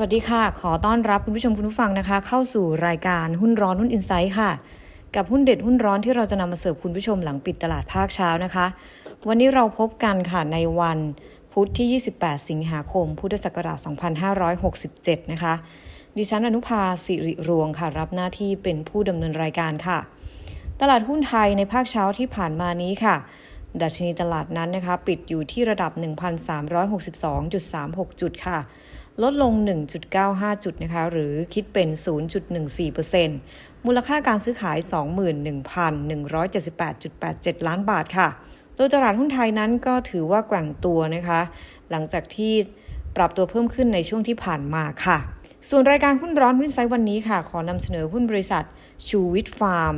สวัสดีค่ะ ขอต้อนรับคุณผู้ชมคุณผู้ฟังนะคะ เข้าสู่รายการหุ้นร้อนหุ้นอินไซต์ค่ะ กับหุ้นเด็ดหุ้นร้อนที่เราจะนำมาเสิร์ฟคุณผู้ชมหลังปิดตลาดภาคเช้านะคะ วันนี้เราพบกันค่ะในวันพุธที่ 28 สิงหาคม พุทธศักราช 2567 นะคะ ดิฉันอนุภาสิริรวงค่ะ รับหน้าที่เป็นผู้ดำเนินรายการค่ะ ตลาดหุ้นไทยในภาคเช้าที่ผ่านมานี้ค่ะ ดัชนีตลาดนั้นนะคะ ปิดอยู่ที่ระดับ 1,362.36 จุดค่ะ ลดลง 1.95 จุดนะคะ หรือคิดเป็น 0.14%มูลค่าการซื้อขาย 21,178.87 ล้านบาทค่ะ โดยตลาดหุ้นไทยนั้นก็ถือว่าแกว่งตัวนะคะ หลังจากที่ปรับตัวเพิ่มขึ้นในช่วงที่ผ่านมาค่ะ ส่วนรายการหุ้นร้อนหุ้นไซต์วันนี้ค่ะ ขอนำเสนอหุ้นบริษัทชูวิทฟาร์ม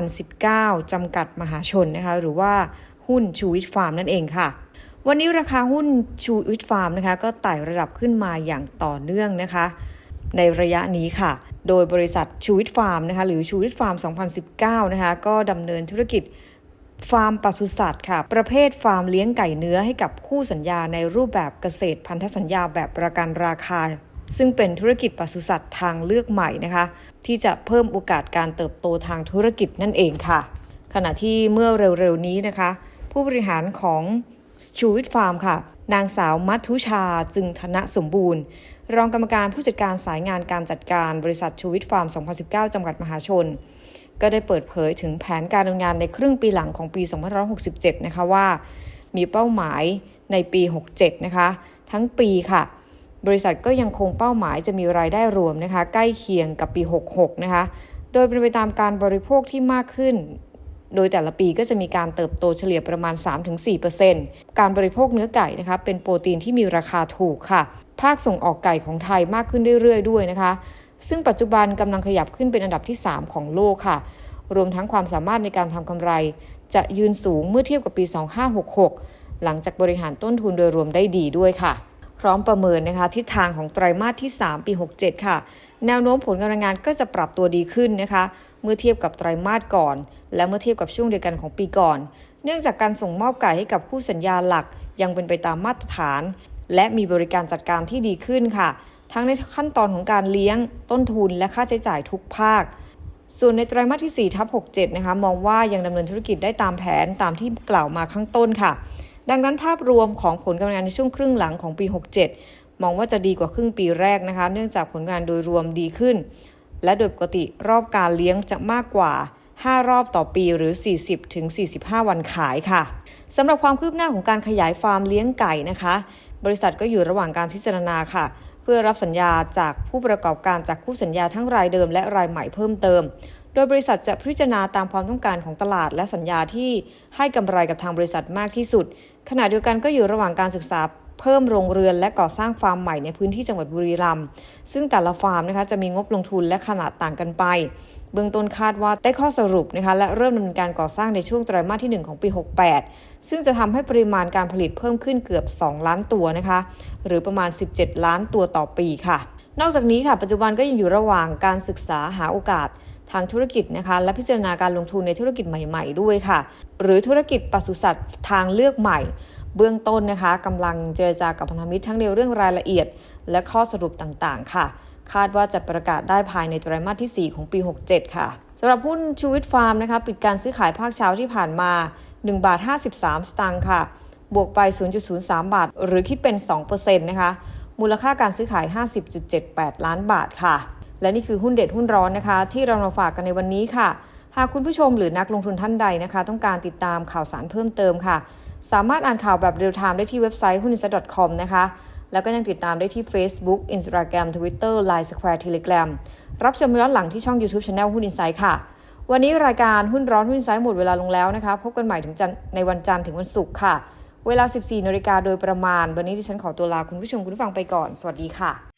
2019 จำกัดมหาชนนะคะ หรือว่าหุ้นชูวิทฟาร์มนั่นเองค่ะ วันนี้ราคาหุ้นชูวิทฟาร์มนะคะก็ไต่ระดับขึ้นมาอย่างต่อเนื่องนะคะ ในระยะนี้ค่ะ โดยบริษัทชูวิทฟาร์มนะคะหรือชูวิทฟาร์ม 2019 นะคะก็ดำเนินธุรกิจฟาร์มปศุสัตว์ค่ะ ประเภทฟาร์มเลี้ยงไก่เนื้อให้กับคู่สัญญาในรูปแบบเกษตรพันธสัญญาแบบประกันราคา ซึ่งเป็นธุรกิจปศุสัตว์ทางเลือกใหม่นะคะ ที่จะเพิ่มโอกาสการเติบโตทางธุรกิจนั่นเองค่ะ ขณะที่เมื่อเร็วๆนี้นะคะ ผู้บริหารของ ชูวิทฟาร์มค่ะ นางสาวมัทุชาจึงธนสมบูรณ์ รองกรรมการผู้จัดการสายงานการจัดการบริษัทชูวิทฟาร์ม 2019 จำกัดมหาชน ก็ได้เปิดเผยถึงแผนการดำเนินงานในครึ่งปีหลังของปี 2567 นะคะว่า มีเป้าหมายในปี 67 นะคะ ทั้งปีค่ะ บริษัทก็ยังคงเป้าหมายจะมีรายได้รวมนะคะ ใกล้เคียงกับปี 66 นะคะ โดยเป็นไปตามการบริโภคที่มากขึ้น โดยแต่ละปีก็จะมีการเติบโตเฉลี่ยประมาณ 3-4%การบริโภคเนื้อไก่นะคะเป็นโปรตีนที่มีราคาถูกค่ะ ภาคส่งออกไก่ของไทยมากขึ้นเรื่อยๆ ด้วยนะคะ ซึ่งปัจจุบันกำลังขยับขึ้นเป็นอันดับที่ 3 ของโลกค่ะ รวมทั้งความสามารถในการทำกำไร จะยืนสูงเมื่อเทียบกับปี 2566 หลังจากบริหารต้นทุนโดยรวมได้ดีด้วยค่ะ พร้อมประเมินนะคะทิศทางของไตรมาสที่ 3 ปี 67 ค่ะ แนวโน้มผลการดำเนินงานก็จะปรับตัวดีขึ้นนะคะ เมื่อเทียบกับไตรมาสก่อน และเมื่อเทียบกับช่วงเดียวกันของปีก่อน เนื่องจากการส่งมอบไก่ให้กับผู้สัญญาหลักยังเป็นไปตามมาตรฐาน และมีบริการจัดการที่ดีขึ้นค่ะ ทั้งในขั้นตอนของการเลี้ยง ต้นทุนและค่าใช้จ่ายทุกภาค ส่วนในไตรมาสที่4ทับ67 นะคะ มองว่ายังดำเนินธุรกิจได้ตามแผนตามที่กล่าวมาข้างต้นค่ะ ดังนั้นภาพรวมของผลการงานในช่วงครึ่งหลังของปี 67มองว่าจะดีกว่าครึ่งปีแรกนะคะ เนื่องจากผลงานโดยรวมดีขึ้น และโดยปกติรอบการเลี้ยงจะมากกว่า 5 รอบต่อปีหรือ 40-45 วันขายค่ะสำหรับความคืบหน้าของการขยายฟาร์มเลี้ยงไก่นะคะ บริษัทก็อยู่ระหว่างการพิจารณาค่ะ เพื่อรับสัญญาจากผู้ประกอบการจากคู่สัญญาทั้งรายเดิมและรายใหม่เพิ่มเติม โดยบริษัทจะพิจารณาตามความต้องการของตลาดและสัญญาที่ให้กำไรกับทางบริษัทมากที่สุด ขณะเดียวกันก็อยู่ระหว่างการศึกษาเพิ่มโรงเรือนและก่อสร้างฟาร์มใหม่ในพื้นที่จังหวัดบุรีรัมย์ซึ่งแต่ละฟาร์มนะคะจะมีงบลงทุนและขนาดต่างกันไป เบื้องต้นคาดว่าได้ข้อสรุปนะคะและเริ่มดำเนินการก่อสร้างในช่วงไตรมาสที่ 1 ของปี 68 ซึ่งจะทำให้ปริมาณการผลิตเพิ่มขึ้นเกือบ 2 ล้านตัวนะคะหรือประมาณ 17 ล้านตัวต่อปีค่ะ นอกจากนี้ค่ะปัจจุบันก็ยังอยู่ระหว่างการศึกษาหาโอกาส ทางธุรกิจนะคะ และพิจารณาการลงทุนในธุรกิจใหม่ๆ ด้วยค่ะ หรือธุรกิจปศุสัตว์ทางเลือกใหม่ เบื้องต้นนะคะกำลังเจรจากับพันธมิตรทั้งในเรื่องรายละเอียด และข้อสรุปต่างๆ ค่ะ คาดว่าจะประกาศได้ภายในไตรมาสที่ 4 ของปี 67 ค่ะสำหรับหุ้นชูวิทฟาร์มนะคะปิดการซื้อขายภาคเช้าที่ผ่านมา1บาท53 สตางค์ค่ะ บวกไป 0.03 บาท หรือคิดเป็น 2%นะคะ มูลค่าการซื้อขาย 50.78 ล้านบาทค่ะ และนี่คือหุ้นเด็ดหุ้นร้อนนะคะ ที่เรามาฝากกันในวันนี้ค่ะ หากคุณผู้ชมหรือนักลงทุนท่านใดนะคะ ต้องการติดตามข่าวสารเพิ่มเติมค่ะ สามารถอ่านข่าวแบบเรียลไทม์ได้ที่เว็บไซต์หุ้น i n s i d e c o m นะคะ แล้วก็ยังติดตามได้ที่ Facebook Instagram Twitter Line Square Telegram รับชมย้อนหลังที่ช่อง YouTube Channel หุ้น Insight ค่ะ วันนี้รายการหุ้นร้อนหุ้น Insight หมดเวลาลงแล้วนะคะ พบกันใหม่ถึงในวันจันทร์ถึงวันศุกร์ค่ะ เวลา 14นาฬิกาโดยประมาณ วันนี้ดิฉันขอตัวลาคุณผู้ชมคุณผู้ฟังไปก่อน สวัสดีค่ะ